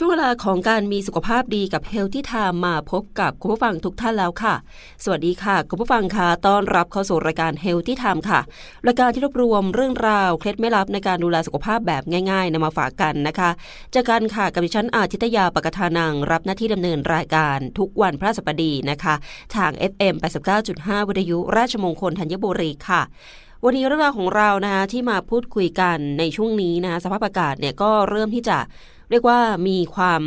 ช่วงเวลาของการมีสุขภาพดีกับ Healthy Time มาพบกับคุณผู้ฟังทุกท่านแล้วค่ะ สวัสดีค่ะ คุณผู้ฟังค่ะต้อนรับเข้าสู่รายการ Healthy Time ค่ะ รายการที่รวบรวมเรื่องราวเคล็ดไม่ลับในการดูแลสุขภาพแบบง่ายๆนำมาฝากกันนะคะจอกันค่ะกับดิฉันอาทิตยาปกทานังรับหน้าที่ดำเนินรายการทุกวันพระสัปดีนะคะ ทาง FM 89.5 วิทยุราชมงคลธัญบุรีค่ะวันนี้เรื่องราวของเรานะคะที่มาพูดคุยกันในช่วงนี้นะคะสภาพอากาศเนี่ยก็เริ่มที่จะ เรียกว่ามีความ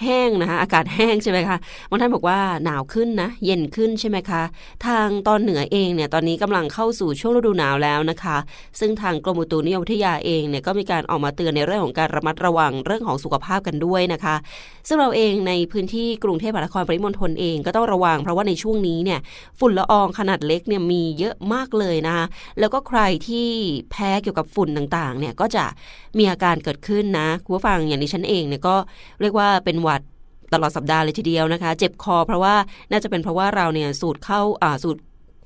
แห้งนะคะอากาศแห้งใช่ไหมคะบางท่านบอกว่าหนาวขึ้นนะ เย็นขึ้นใช่ไหมคะ ทางตอนเหนือเองเนี่ยตอนนี้กำลังเข้าสู่ช่วงฤดูหนาวแล้วนะคะ ซึ่งทางกรมอุตุนิยมวิทยาเองเนี่ยก็มีการออกมาเตือนในเรื่องของการระมัดระวังเรื่องของสุขภาพกันด้วยนะคะ ซึ่งเราเองในพื้นที่กรุงเทพมหานครปริมณฑลเองก็ต้องระวังเพราะว่าในช่วงนี้เนี่ยฝุ่นละอองขนาดเล็กเนี่ยมีเยอะมากเลยนะคะแล้วก็ใครที่แพ้เกี่ยวกับฝุ่นต่างๆเนี่ยก็จะมีอาการเกิดขึ้นนะคุณผู้ฟังอย่างนี้ฉันเองเนี่ยก็เรียกว่าเป็นหวัดตลอดสัปดาห์เลยทีเดียวนะคะ เจ็บคอเพราะว่าน่าจะเป็นเพราะว่าเราเนี่ยสูดเข้าอ่าสูด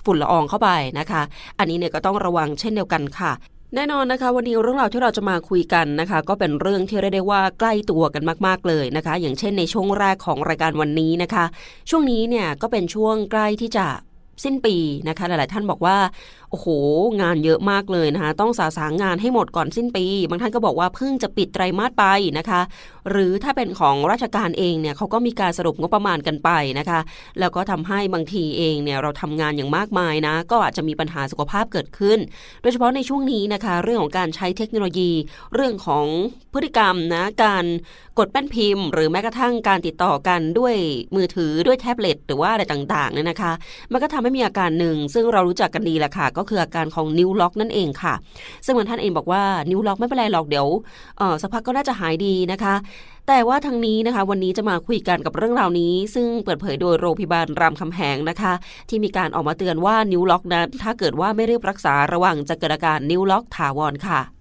ฝุ่นละอองเข้าไปนะคะ อันนี้เนี่ยก็ต้องระวังเช่นเดียวกันค่ะแน่นอนนะคะวันนี้เรื่องราวที่เราจะมาคุยกันนะคะ ก็เป็นเรื่องที่เรียกได้ว่าใกล้ตัวกันมากๆเลยนะคะ อย่างเช่นในช่วงแรกของรายการวันนี้นะคะ ช่วงนี้เนี่ยก็เป็นช่วงใกล้ที่จะ สิ้นปีนะคะ หลาย ๆ ท่านบอกว่า โอ้โห งานเยอะมากเลยนะคะ ต้องสาสางงานให้หมดก่อนสิ้นปี บางท่านก็บอกว่าเพิ่งจะปิดไตรมาสไปนะคะ หรือถ้าเป็นของราชการเองเนี่ยเขาก็มีการสรุปงบประมาณกันไปนะคะ แล้วก็ทำให้บางทีเองเนี่ยเราทำงานอย่างมากมายนะ ก็อาจจะมีปัญหาสุขภาพเกิดขึ้น โดยเฉพาะในช่วงนี้นะคะ เรื่องของการใช้เทคโนโลยี เรื่องของพฤติกรรมนะ การกดแป้นพิมพ์ หรือแม้กระทั่งการติดต่อกันด้วยมือถือด้วยแท็บเล็ตหรือว่าอะไรต่าง ๆ เนี่ยนะคะ มันก็ทำให้มีอาการหนึ่ง ซึ่งเรารู้จักกันดีแหละค่ะ ก็คืออาการของนิ้วล็อกนั่นเองค่ะ ซึ่งท่านเองบอกว่านิ้วล็อกไม่เป็นไรหรอกเดี๋ยวสักพักก็น่าจะหายดีนะคะแต่ว่าทางนี้นะคะวันนี้จะมาคุยกันกับเรื่องราวนี้ ซึ่งเปิดเผยโดยโรงพยาบาลรามคำแหงนะคะ ที่มีการออกมาเตือนว่านิ้วล็อกนั้นถ้าเกิดว่าไม่รีบรักษาระวังจะเกิดอาการนิ้วล็อกถาวรค่ะ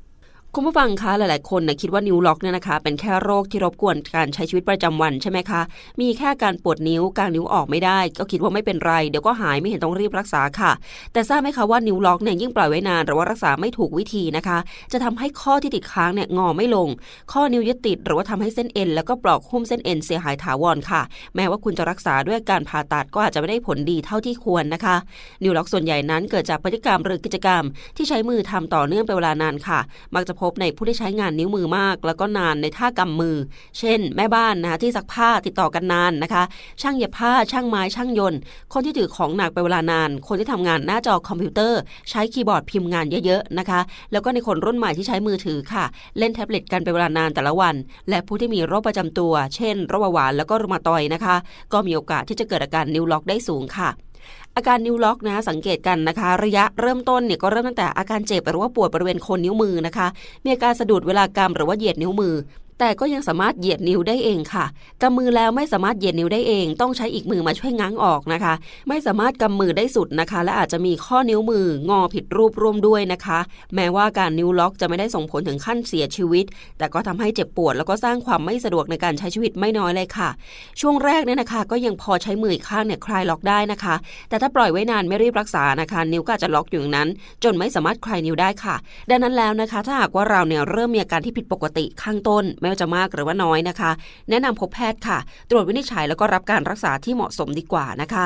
คุณผู้ฟังคะหลาย ๆ คนนะคิดว่านิ้วล็อกเนี่ยนะคะ เป็นแค่โรคที่รบกวนการใช้ชีวิตประจำวันใช่ไหมคะ มีแค่การปวดนิ้วกางนิ้วออกไม่ได้ ก็คิดว่าไม่เป็นไร เดี๋ยวก็หายไม่เห็นต้องรีบรักษาค่ะ แต่ทราบไหมคะว่านิ้วล็อกเนี่ยยิ่งปล่อยไว้นานหรือว่ารักษาไม่ถูกวิธีนะคะ จะทำให้ข้อที่ติดค้างเนี่ยงอไม่ลง ข้อนิ้วยึดติดหรือว่าทำให้เส้นเอ็นแล้วก็ปลอกหุ้มเส้นเอ็นเสียหายถาวรค่ะ แม้ว่าคุณจะรักษาด้วยการผ่าตัดก็อาจจะไม่ได้ผลดีเท่าที่ควรนะคะ นิ้วล็อกส่วนใหญ่นั้นเกิดจากพฤติกรรมหรือกิจกรรม ที่ใช้มือทำต่อเนื่องเป็นเวลานานค่ะ มักจะพบในผู้ที่ใช้งานนิ้วมือมาก แล้วก็นานในท่ากำมือ เช่น แม่บ้านนะคะที่ซักผ้าติดต่อกันนานนะคะ ช่างเย็บผ้าช่างไม้ช่างยนต์ คนที่ถือของหนักไปเวลานาน คนที่ทำงานหน้าจอคอมพิวเตอร์ ใช้คีย์บอร์ดพิมพ์งานเยอะๆนะคะ แล้วก็ในคนรุ่นใหม่ที่ใช้มือถือค่ะ เล่นแท็บเล็ตกันไปเวลานานแต่ละวัน และผู้ที่มีโรคประจำตัว เช่นโรคเบาหวานแล้วก็รุมาตอยนะคะ ก็มีโอกาสที่จะเกิดอาการนิ้วล็อกได้สูงค่ะ อาการนิ้วล็อกนะสังเกตกันนะคะ ระยะเริ่มต้นเนี่ยก็เริ่มตั้งแต่อาการเจ็บหรือว่าปวดบริเวณโคนนิ้วมือนะคะ มีอาการสะดุดเวลากำหรือว่าเหยียดนิ้วมือ แต่ก็ยังสามารถเหยียดนิ้วได้เองค่ะกำมือแล้วไม่สามารถเหยียดนิ้วได้เอง ต้องใช้อีกมือมาช่วยง้างออกนะคะ ไม่สามารถกำมือได้สุดนะคะ และอาจจะมีข้อนิ้วมืองอผิดรูปร่วมด้วยนะคะ แม้ว่าการนิ้วล็อกจะไม่ได้ส่งผลถึงขั้นเสียชีวิต แต่ก็ทำให้เจ็บปวด แล้วก็สร้างความไม่สะดวกในการใช้ชีวิตไม่น้อยเลยค่ะ ช่วงแรกเนี่ยนะคะ ก็ยังพอใช้มืออีกข้างเนี่ยคลายล็อกได้นะคะ แต่ถ้าปล่อยไว้นานไม่รีบรักษานะคะ นิ้วก็จจะล็อกอยู่อย่างนั้น จนไม่สามารถคลายนิ้วได้ค่ะ ดังนั้นแล้วนะคะ ถ้าหากว่าเราเนี่ยเริ่มมีอาการที่ผิดปกติข้างต้นไม่ว่าจะมากหรือว่าน้อยนะคะ แนะนำพบแพทย์ค่ะ ตรวจวินิจฉัยแล้วก็รับการรักษาที่เหมาะสมดีกว่านะคะ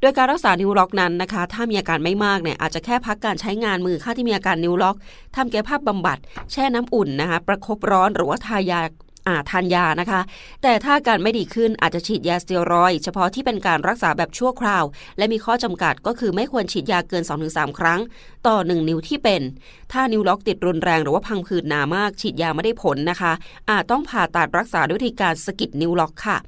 โดยการรักษานิ้วล็อกนั้นนะคะ ถ้ามีอาการไม่มากเนี่ยอาจจะแค่พักการใช้งานมือข้างที่มีอาการนิ้วล็อกทำกายภาพบำบัด แช่น้ำอุ่นนะคะ ประคบร้อนหรือว่าทายา อาทานยานะคะ แต่ถ้าการไม่ดีขึ้นอาจจะฉีดยาสเตียรอยด์เฉพาะที่เป็นการรักษาแบบชั่วคราว และมีข้อจำกัดก็คือไม่ควรฉีดยาเกิน 2-3 ครั้ง ต่อ 1 นิ้วที่เป็น ถ้านิ้วล็อกติดรุนแรงหรือว่าพังผืดหนามาก ฉีดยาไม่ได้ผลนะคะ อาจต้องผ่าตัดรักษาด้วยวิธีการสกิดนิ้วล็อกค่ะ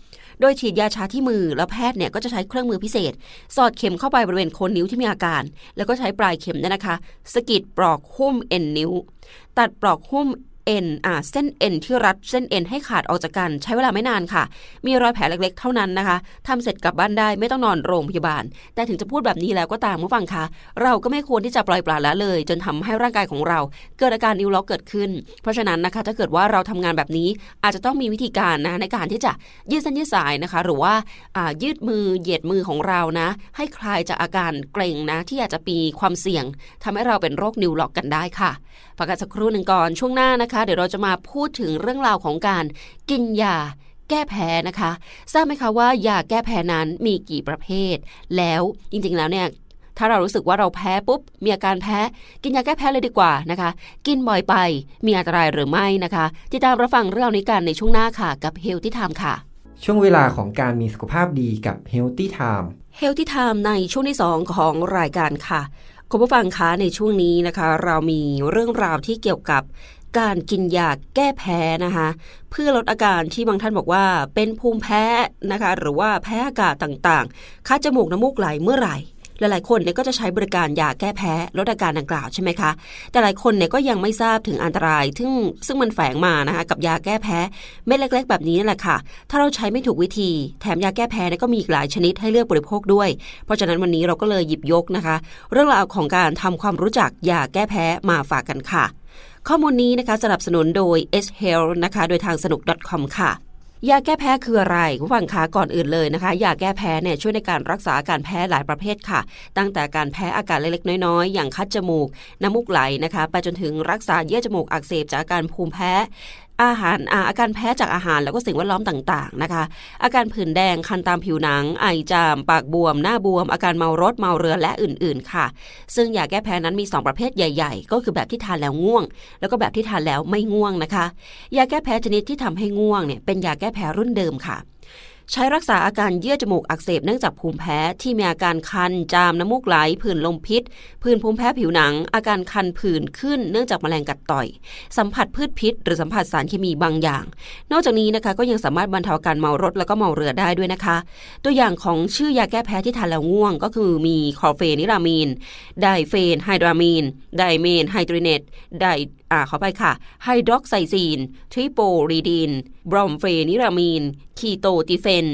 โดยฉีดยาชาที่มือแล้วแพทย์เนี่ยก็จะใช้เครื่องมือพิเศษ สอดเข็มเข้าไปบริเวณโคนนิ้วที่มีอาการ แล้วก็ใช้ปลายเข็มเนี่ยนะคะ สกิดปลอกหุ้มเอ็นนิ้ว ตัดปลอกหุ้ม เอ็นอ่าเส้นเอ็นที่รัดเส้นเอ็นให้ขาดออกจากกัน ใช้เวลาไม่นานค่ะ มีรอยแผลเล็กๆ เท่านั้นนะคะทำเสร็จกลับบ้านได้ไม่ต้องนอนโรงพยาบาล แต่ถึงจะพูดแบบนี้แล้วก็ตามผู้ฟังคะเราก็ไม่ควรที่จะปล่อยปละละเลย จนทำให้ร่างกายของเรา เกิดอาการนิ้วล็อกเกิดขึ้น เพราะฉะนั้นนะคะ ถ้าเกิดว่าเราทำงานแบบนี้อาจจะต้องมีวิธีการนะในการที่จะยืดเส้นยืดสายนะคะ หรือว่าอ่ายืดมือเหยียดมือของเรานะ ให้คลายจากอาการเกร็งนะ ที่อาจจะมีความเสี่ยงทำให้เราเป็นโรคนิ้วล็อกกันได้ค่ะพักกันสักครู่หนึ่งก่อนช่วงหน้านะคะคะ เดี๋ยวเราจะมาพูดถึงเรื่องราวของการกินยาแก้แพ้นะคะ ทราบไหมคะว่ายาแก้แพ้นั้นมีกี่ประเภท แล้วจริงๆแล้วเนี่ยถ้าเรารู้สึกว่าเราแพ้ปุ๊บ มีอาการแพ้ กินยาแก้แพ้เลยดีกว่านะคะ กินบ่อยไปมีอันตรายหรือไม่นะคะติดตามรับฟังเรื่องนี้กันในช่วงหน้าค่ะ กับ Healthy Time ค่ะ ช่วงเวลาของการมีสุขภาพดีกับ Healthy Time Healthy Time ในช่วงที่ 2 ของรายการค่ะคุณผู้ฟังคะในช่วงนี้นะคะ เรามีเรื่องราวที่เกี่ยวกับ การกินยาแก้แพ้นะคะ เพื่อลดอาการที่บางท่านบอกว่าเป็นภูมิแพ้นะคะ หรือว่าแพ้อากาศต่างๆ คัดจมูกน้ำมูกไหลเมื่อไหร่หลายๆคนเนี่ยก็จะใช้บริการยาแก้แพ้ลดอาการดังกล่าวใช่ไหมคะ แต่หลายคนเนี่ยก็ยังไม่ทราบถึงอันตราย ซึ่งซึ่งมันแฝงมานะคะกับยาแก้แพ้เม็ดเล็ก ๆ แบบนี้นั่นแหละค่ะ ถ้าเราใช้ไม่ถูกวิธี แถมยาแก้แพ้เนี่ยก็มีอีกหลายชนิดให้เลือกบริโภคด้วย เพราะฉะนั้นวันนี้เราก็เลยหยิบยกนะคะ เรื่องราวของการทำความรู้จักยาแก้แพ้มาฝากกันค่ะ ข้อมูลนี้นะคะสนับสนุนโดย S Health นะคะ โดยทางสนุก .com ค่ะยาแก้แพ้คืออะไรผู้ฟังคะก่อนอื่นเลยนะคะยาแก้แพ้เนี่ยช่วยในการรักษาอาการแพ้หลายประเภทค่ะ ตั้งแต่การแพ้อากาศเล็กๆ น้อยๆ อย่างคัดจมูก น้ำมูกไหลนะคะ ไปจนถึงรักษาเยื่อจมูกอักเสบจากอาการภูมิแพ้ อาหารอาการแพ้จากอาหารแล้วก็สิ่งแวดล้อมต่างๆนะคะ อาการผื่นแดงคันตามผิวหนัง ไอจาม ปากบวม หน้าบวม อาการเมารถเมาเรือและอื่นๆ ค่ะ ซึ่งยาแก้แพ้นั้นมี 2 ประเภทใหญ่ ๆ ก็คือแบบที่ทานแล้วง่วง แล้วก็แบบที่ทานแล้วไม่ง่วงนะคะ ยาแก้แพ้ชนิดที่ทำให้ง่วงเนี่ยเป็นยาแก้แพ้รุ่นเดิมค่ะ ใช้รักษาอาการเยื่อจมูกอักเสบเนื่องจากภูมิแพ้ที่มีอาการคัน จามน้ำมูกไหลผื่นลมพิษ ผื่นภูมิแพ้ผิวหนัง อาการคันผื่นขึ้นเนื่องจากแมลงกัดต่อย สัมผัสพืชพิษ หรือสัมผัสสารเคมีบางอย่าง นอกจากนี้นะคะก็ยังสามารถบรรเทาการเมารถแล้วก็เมาเรือได้ด้วยนะคะ ตัวอย่างของชื่อยาแก้แพ้ที่ทานแล้วง่วง ก็คือมีคอเฟนิรามีน ไดเฟนไฮดรามีน ไดเมนไฮดรเนตได อ่าขอไปค่ะ ไฮดรอกไซซีน ทริโปรีดีน บรอมเฟนิรามีน คีโตติเฟน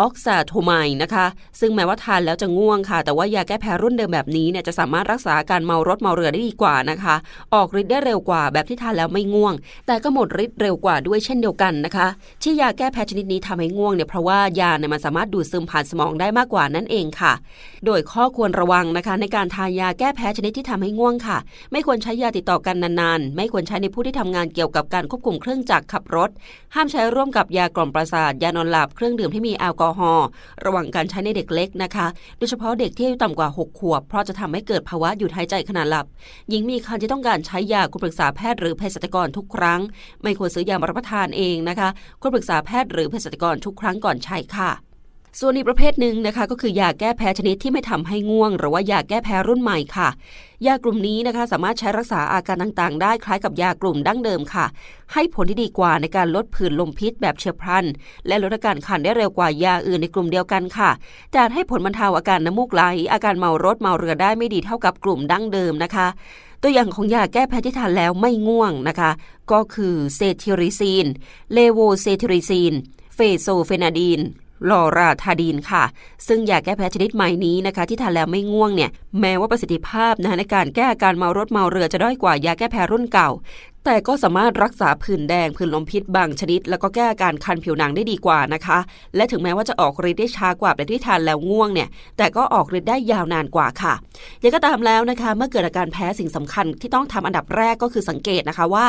ออกซาโทไมน์นะคะ ซึ่งแม้ว่าทานแล้วจะง่วงค่ะ แต่ว่ายาแก้แพ้รุ่นเดิมแบบนี้เนี่ยจะสามารถรักษาการเมารถเมาเรือได้ดีกว่านะคะ ออกฤทธิ์ได้เร็วกว่าแบบที่ทานแล้วไม่ง่วง แต่ก็หมดฤทธิ์เร็วกว่าด้วยเช่นเดียวกันนะคะ ที่ยาแก้แพ้ชนิดนี้ทำให้ง่วงเนี่ยเพราะว่ายาเนี่ยมันสามารถดูดซึมผ่านสมองได้มากกว่านั่นเองค่ะ โดยข้อควรระวังนะคะ ในการทานยาแก้แพ้ชนิดที่ทำให้ง่วงค่ะ ไม่ควรใช้ยาติดต่อกันนานๆ ไม่ควรใช้ในผู้ที่ทำงานเกี่ยวกับการควบคุมเครื่องจักรขับรถ ห้ามใช้ร่วมกับยากล่อมประสาทยานอนหลับเครื่องดื่มที่มีแอลกอฮอล์ระวังการใช้ในเด็กเล็กนะคะ โดยเฉพาะเด็กที่อายุต่ำกว่า 6 ขวบ เพราะจะทำให้เกิดภาวะหยุดหายใจขณะหลับ หญิงมีคันที่ต้องการใช้ยาควรปรึกษาแพทย์หรือเภสัชกรทุกครั้ง ไม่ควรซื้อยามารับประทานเองนะคะควรปรึกษาแพทย์หรือเภสัชกรทุกครั้งก่อนใช้ค่ะ ส่วนอีกประเภทหนึ่งนะคะ ก็คือยาแก้แพ้ชนิดที่ไม่ทำให้ง่วง หรือว่ายาแก้แพ้รุ่นใหม่ค่ะ ยากลุ่มนี้นะคะสามารถใช้รักษาอาการต่างๆ ได้คล้ายกับยากลุ่มดั้งเดิมค่ะ ให้ผลที่ดีกว่าในการลดผื่นลมพิษแบบเฉียบพลัน และลดอาการคันได้เร็วกว่ายาอื่นในกลุ่มเดียวกันค่ะ แต่ให้ผลบรรเทาอาการน้ำมูกไหล อาการเมารถเมาเรือได้ไม่ดีเท่ากับกลุ่มดั้งเดิมนะคะตัวอย่างของยาแก้แพ้ที่ทานแล้วไม่ง่วงนะคะ ก็คือเซทิริซีน เลโวเซทิริซีน เฟโซเฟนาดีน ลอราทาดีนค่ะ ซึ่งยาแก้แพ้ชนิดใหม่นี้นะคะ ที่ทานแล้วไม่ง่วงเนี่ยแม้ว่าประสิทธิภาพนะคะในการแก้อาการเมารถเมาเรือจะด้อยกว่ายาแก้แพ้รุ่นเก่าแต่ก็สามารถรักษาผื่นแดงผื่นลมพิษบางชนิด แล้วก็แก้อาการคันผิวหนังได้ดีกว่านะคะ และถึงแม้ว่าจะออกฤทธิ์ได้ช้ากว่าแบบที่ทานแล้วง่วงเนี่ย แต่ก็ออกฤทธิ์ได้ยาวนานกว่าค่ะยังก็ตามแล้วนะคะ เมื่อเกิดอาการแพ้สิ่งสำคัญที่ต้องทำอันดับแรกก็คือสังเกตนะคะว่า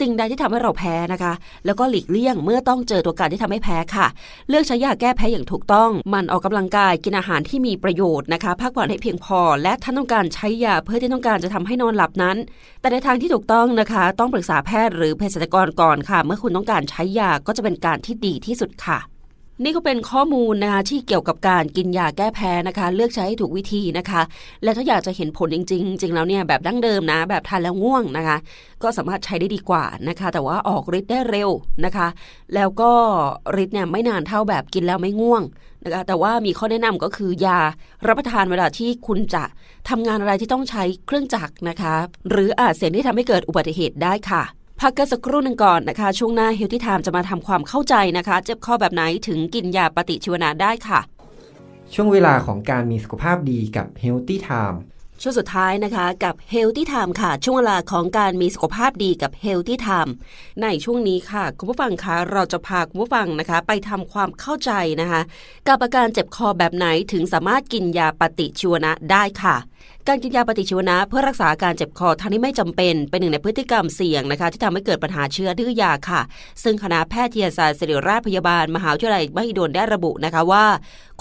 สิ่งใดที่ทำให้เราแพ้นะคะ แล้วก็หลีกเลี่ยงเมื่อต้องเจอตัวการที่ทำให้แพ้ค่ะ เลือกใช้ยาแก้แพ้อย่างถูกต้อง มันออกกำลังกายกินอาหารที่มีประโยชน์นะคะพักผ่อนให้เพียงพอ และท่านต้องการใช้ยาเพื่อที่ต้องการจะทำให้นอนหลับนั้น แต่ในทางที่ถูกต้องนะคะต้องปรึกษาแพทย์หรือเภสัชกรก่อนค่ะ เมื่อคุณต้องการใช้ยาก็จะเป็นการที่ดีที่สุดค่ะ นี่ก็เป็นข้อมูลนะคะที่เกี่ยวกับการกินยาแก้แพ้นะคะ เลือกใช้ให้ถูกวิธีนะคะ และถ้าอยากจะเห็นผลจริง ๆ จริงแล้วเนี่ยแบบดั้งเดิมนะ แบบทานแล้วง่วงนะคะ ก็สามารถใช้ได้ดีกว่านะคะ แต่ว่าออกฤทธิ์ได้เร็วนะคะ แล้วก็ฤทธิ์เนี่ยไม่นานเท่าแบบกินแล้วไม่ง่วงนะคะแต่ว่ามีข้อแนะนำก็คือยารับประทานเวลาที่คุณจะทำงานอะไรที่ต้องใช้เครื่องจักรนะคะ หรืออาจเสี่ยงที่ทำให้เกิดอุบัติเหตุได้ค่ะ พักกันสักครู่หนึ่งก่อนนะคะ ช่วงหน้าเฮลที่ไทม์จะมาทำความเข้าใจนะคะ เจ็บคอแบบไหนถึงกินยาปฏิชีวนะได้ค่ะ ช่วงเวลาของการมีสุขภาพดีกับ Healthy Time ช่วงสุดท้ายนะคะกับ Healthy Time ค่ะ ช่วงเวลาของการมีสุขภาพดีกับ Healthy Time ในช่วงนี้ค่ะ คุณผู้ฟังคะเราจะพาคุณผู้ฟังนะคะ ไปทำความเข้าใจนะคะ กับอาการเจ็บคอแบบไหนถึงสามารถกินยาปฏิชีวนะได้ค่ะ การกินยาปฏิชีวนะเพื่อรักษาการเจ็บคอทั้งที่ไม่จำเป็น เป็นหนึ่งในพฤติกรรมเสี่ยงนะคะ ที่ทำให้เกิดปัญหาเชื้อดื้อยาค่ะ ซึ่งคณะแพทยศาสตร์ศิริราชพยาบาล มหาวิทยาลัยมหิดลได้ระบุนะคะว่า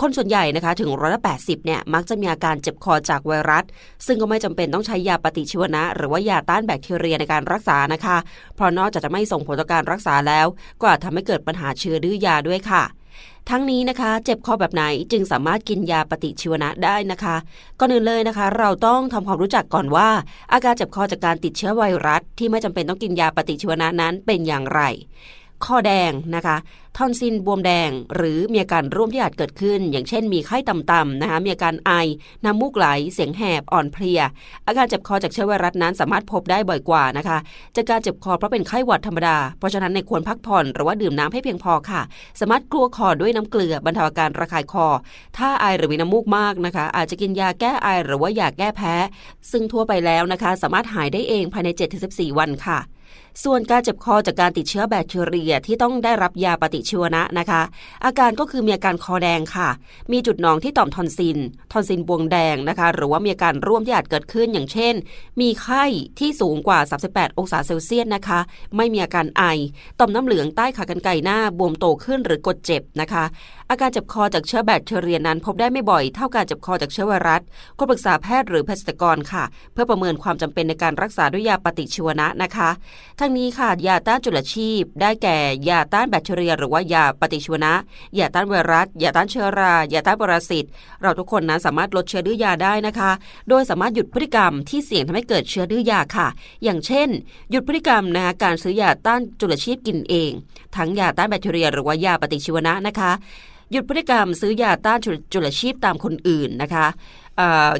คนส่วนใหญ่นะคะถึงร้อยละแปเนี่ยมักจะมีอาการเจ็บคอจากไวรัส ซึ่งก็ไม่จำเป็นต้องใช้ยาปฏิชีวนะ หรือว่ายาต้านแบคทีเรียในการรักษานะคะ เพราะนอกจากจะไม่ส่งผลต่อการรักษาแล้ว ก็อาจทำให้เกิดปัญหาเชื้อดื้อยาด้วยค่ะ ทั้งนี้นะคะ เจ็บคอแบบไหนจึงสามารถกินยาปฏิชีวนะได้นะคะ ก่อนอื่นเลยนะคะ เราต้องทำความรู้จักก่อนว่า อาการเจ็บคอจากการติดเชื้อไวรัส ที่ไม่จำเป็นต้องกินยาปฏิชีวนะนั้นเป็นอย่างไร คอแดงนะคะทอนซิลบวมแดง หรือมีอาการร่วมที่อาจเกิดขึ้น อย่างเช่นมีไข้ต่ำๆนะคะมีอาการไอ น้ำมูกไหล เสียงแหบ อ่อนเพลีย อาการเจ็บคอจากเชื้อไวรัสนั้นสามารถพบได้บ่อยกว่านะคะ จากการเจ็บคอเพราะเป็นไข้หวัดธรรมดา เพราะฉะนั้นในควรพักผ่อนหรือว่าดื่มน้ำให้เพียงพอค่ะ สามารถกลัวคอด้วยน้ำเกลือบรรเทาอาการระคายคอ ถ้าไอหรือมีน้ำมูกมากนะคะ อาจจะกินยาแก้ไอหรือว่ายาแก้แพ้ ซึ่งทั่วไปแล้วนะคะ สามารถหายได้เองภายใน 7-14 วันค่ะส่วนการเจ็บคอจากการติดเชื้อแบคทีเรียที่ต้องได้รับยาปฏิชีวนะนะคะ อาการก็คือมีอาการคอแดงค่ะ มีจุดหนองที่ต่อมทอนซิลทอนซิลบวงแดงนะคะ หรือว่ามีอาการร่วมที่อาจเกิดขึ้นอย่างเช่น มีไข้ที่สูงกว่า 38 องศาเซลเซียสนะคะ ไม่มีอาการไอ ต่อมน้ำเหลืองใต้ขากรรไกรหน้าบวมโตขึ้นหรือกดเจ็บนะคะ อาการเจ็บคอจากเชื้อแบคทีเรียนั้น พบได้ไม่บ่อยเท่าการเจ็บคอจากเชื้อไวรัสควรปรึกษาแพทย์หรือเภสัชกรค่ะ เพื่อประเมินความจำเป็นในการรักษาด้วยยาปฏิชีวนะนะคะทั้งนี้ค่ะ ยาต้านจุลชีพ ได้แก่ยาต้านแบคทีเรีย หรือว่ายาปฏิชีวนะ ยาต้านไวรัส ยาต้านเชื้อรา ยาต้านปรสิต เราทุกคนนั้นสามารถลดเชื้อดื้อยาได้นะคะ โดยสามารถหยุดพฤติกรรมที่เสี่ยงทำให้เกิดเชื้อดื้อยาค่ะ อย่างเช่น หยุดพฤติกรรมนะคะการซื้อยาต้านจุลชีพกินเอง ทั้งยาต้านแบคทีเรีย หรือว่ายาปฏิชีวนะนะคะ หยุดพฤติกรรมซื้อยาต้านจุลชีพตามคนอื่นนะคะ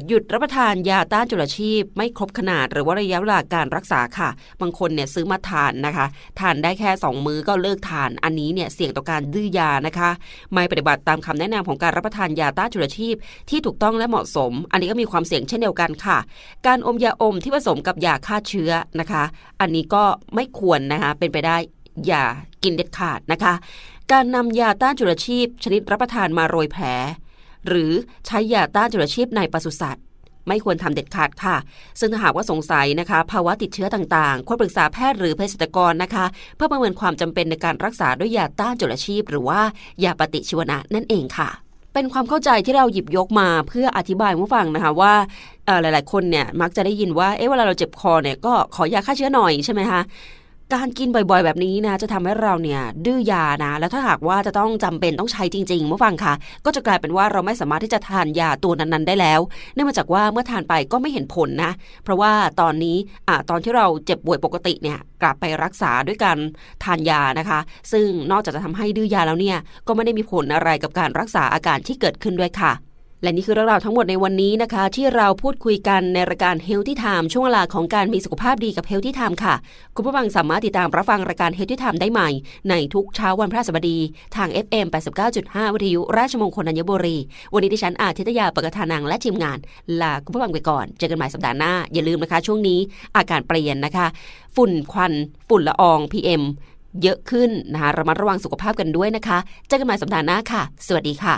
หยุดรับประทานยาต้านจุลชีพ ไม่ครบขนาดหรือว่าระยะเวลาการรักษาค่ะ บางคนเนี่ยซื้อมาทานนะคะ ทานได้แค่ 2 มื้อก็เลิกทานอันนี้เนี่ยเสี่ยงต่อการดื้อยานะคะ ไม่ปฏิบัติตามคำแนะนำของการรับประทานยาต้านจุลชีพ ที่ถูกต้องและเหมาะสม อันนี้ก็มีความเสี่ยงเช่นเดียวกันค่ะ การอมยาอมที่ผสมกับยาฆ่าเชื้อนะคะ อันนี้ก็ไม่ควรนะคะเป็นไปได้อย่า กินเด็ดขาดนะคะ การนำยาต้านจุลชีพ ชนิดรับประทานมาโรยแผล หรือใช้ยาต้านจุลชีพในปศุสัตว์ไม่ควรทำเด็ดขาดค่ะ ซึ่งถ้าหากว่าสงสัยนะคะ ภาวะติดเชื้อต่างๆ ควรปรึกษาแพทย์หรือเภสัชกรนะคะ เพื่อประเมินความจำเป็นในการรักษาด้วยยาต้านจุลชีพ หรือว่ายาปฏิชีวนะนั่นเองค่ะ เป็นความเข้าใจที่เราหยิบยกมาเพื่ออธิบายผู้ฟังนะคะว่าหลายๆ คนเนี่ยมักจะได้ยินว่า เอ๊ะเวลาเราเจ็บคอเนี่ยก็ขอยาฆ่าเชื้อหน่อยใช่ไหมคะ การกินบ่อยๆ แบบนี้นะ จะทำให้เราเนี่ยดื้อยานะ แล้วถ้าหากว่าจะต้องจำเป็นต้องใช้จริงๆผู้ฟังค่ะ ก็จะกลายเป็นว่าเราไม่สามารถที่จะทานยาตัวนั้นๆ ได้แล้ว เนื่องมาจากว่าเมื่อทานไปก็ไม่เห็นผลนะ เพราะว่าตอนนี้อ่าตอนที่เราเจ็บป่วยปกติเนี่ยกลับไปรักษาด้วยการทานยานะคะ ซึ่งนอกจากจะทำให้ดื้อยาแล้วเนี่ยก็ไม่ได้มีผลอะไรกับการรักษาอาการที่เกิดขึ้นด้วยค่ะ และนี่คือเรื่องราวทั้งหมดในวันนี้นะคะ ที่เราพูดคุยกันในรายการ Healthy Time ช่วงเวลาของการมีสุขภาพดีกับ Healthy Time ค่ะ คุณผู้ฟังสามารถติดตามรับฟังรายการ Healthy Time ได้ใหม่ ในทุกเช้าวันพฤหัสบดี ทาง FM 89.5 วิทยุราชมงคลธัญบุรี วันนี้ดิฉันอาทิตยาปกทานังและทีมงาน ลาคุณผู้ฟังไปก่อน เจอกันใหม่สัปดาห์หน้า อย่าลืมนะคะ ช่วงนี้อากาศเปลี่ยนนะคะ ฝุ่นควัน ฝุ่นละออง PM เยอะขึ้นนะคะระมัดระวังสุขภาพกันด้วยนะคะ เจอกันใหม่สัปดาห์หน้าค่ะ สวัสดีค่ะ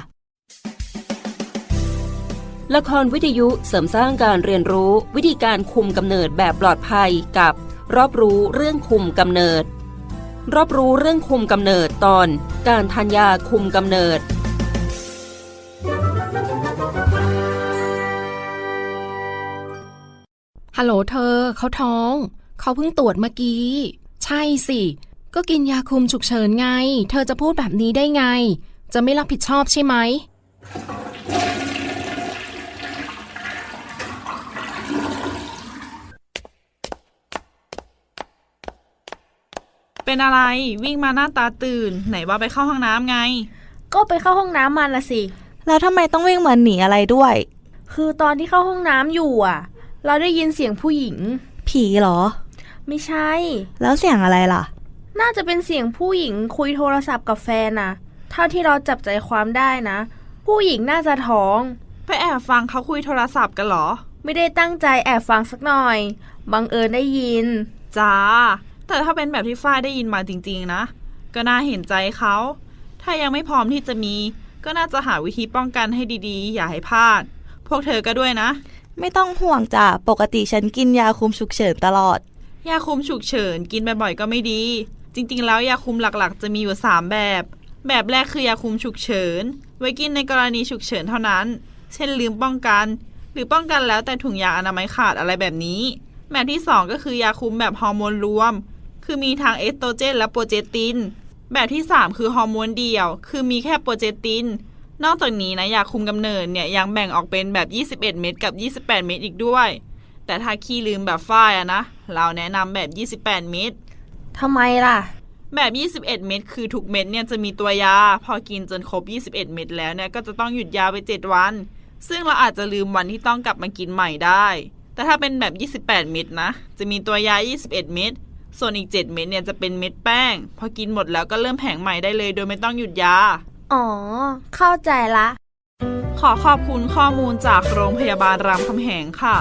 ละครวิทยุเสริมสร้างการเรียนรู้วิธีการคุมกำเนิดแบบปลอดภัยกับ รอบรู้เรื่องคุมกำเนิด รอบรู้เรื่องคุมกำเนิดตอน การทานยาคุมกำเนิด ฮัลโหลเธอ เขาท้อง เขาเพิ่งตรวจเมื่อกี้ ใช่สิ ก็กินยาคุมฉุกเฉินไง เธอจะพูดแบบนี้ได้ไง จะไม่รับผิดชอบใช่ไหม เป็นอะไรวิ่งมาหน้าตาตื่น ไหนว่าไปเข้าห้องน้ำไง ก็ไปเข้าห้องน้ำมาละสิ แล้วทำไมต้องวิ่งเหมือนหนีอะไรด้วย คือตอนที่เข้าห้องน้ำอยู่อะ เราได้ยินเสียงผู้หญิง ผีเหรอ ไม่ใช่ แล้วเสียงอะไรล่ะ น่าจะเป็นเสียงผู้หญิงคุยโทรศัพท์กับแฟนนะเท่าที่เราจับใจความได้นะ ผู้หญิงน่าจะท้อง ไปแอบฟังเขาคุยโทรศัพท์กันเหรอ ไม่ได้ตั้งใจแอบฟังสักหน่อย บังเอิญได้ยิน จ้า แต่ถ้าเป็นแบบที่ฝ้ายได้ยินมาจริง ๆ นะ ก็น่าเห็นใจเขา ถ้ายังไม่พร้อมที่จะมี ก็น่าจะหาวิธีป้องกันให้ดีๆ อย่าให้พลาด พวกเธอก็ด้วยนะ ไม่ต้องห่วงจ้ะ ปกติฉันกินยาคุมฉุกเฉินตลอด ยาคุมฉุกเฉินกินบ่อยๆก็ไม่ดี จริง ๆ แล้วยาคุมหลักๆ จะมีอยู่ 3 แบบ แบบแรกคือยาคุมฉุกเฉิน ไว้กินในกรณีฉุกเฉินเท่านั้น เช่นลืมป้องกัน หรือป้องกันแล้วแต่ถุงยางอนามัยขาดอะไรแบบนี้แบบที่ 2 ก็คือยาคุมแบบฮอร์โมนรวม คือมีทั้งเอสโตรเจน และโปรเจสติน แบบที่ 3 คือฮอร์โมนเดี่ยว คือมีแค่โปรเจสติน นอกจากนี้นะยาคุมกำเนิดเนี่ยยังแบ่งออกเป็นแบบ 21 เม็ดกับ 28 เม็ดอีกด้วย แต่ถ้าขี้ลืมแบบฝ้ายอะนะ เราแนะนำแบบ 28 เม็ดทำไมล่ะ แบบ 21 เม็ดคือทุกเม็ดเนี่ยจะมีตัวยา พอกินจนครบ 21 เม็ดแล้วเนี่ยก็จะต้องหยุดยาไป 7 วัน ซึ่งเราอาจจะลืมวันที่ต้องกลับมากินใหม่ได้ แต่ถ้าเป็นแบบ 28 เม็ดนะ จะมีตัวยา 21 เม็ด ส่วนอีก 7 เม็ดเนี่ยจะเป็นเม็ดแป้ง พอกินหมดแล้วก็เริ่มแผงใหม่ได้เลย โดยไม่ต้องหยุดยา อ๋อ เข้าใจละ ขอขอบคุณข้อมูลจากโรงพยาบาลรามคำแหงค่ะ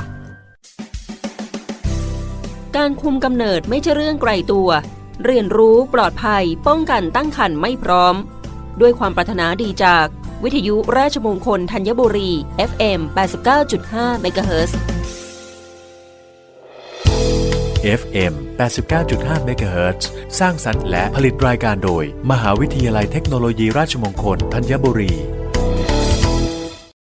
การคุมกำเนิดไม่ใช่เรื่องไกลตัว เรียนรู้ปลอดภัย ป้องกันตั้งครรภ์ไม่พร้อม ด้วยความปรารถนาดีจาก วิทยุราชมงคลธัญบุรี FM 89.5 MHz FM 89.5 MHz สร้างสรรค์และผลิตรายการโดย มหาวิทยาลัยเทคโนโลยีราชมงคลธัญบุรี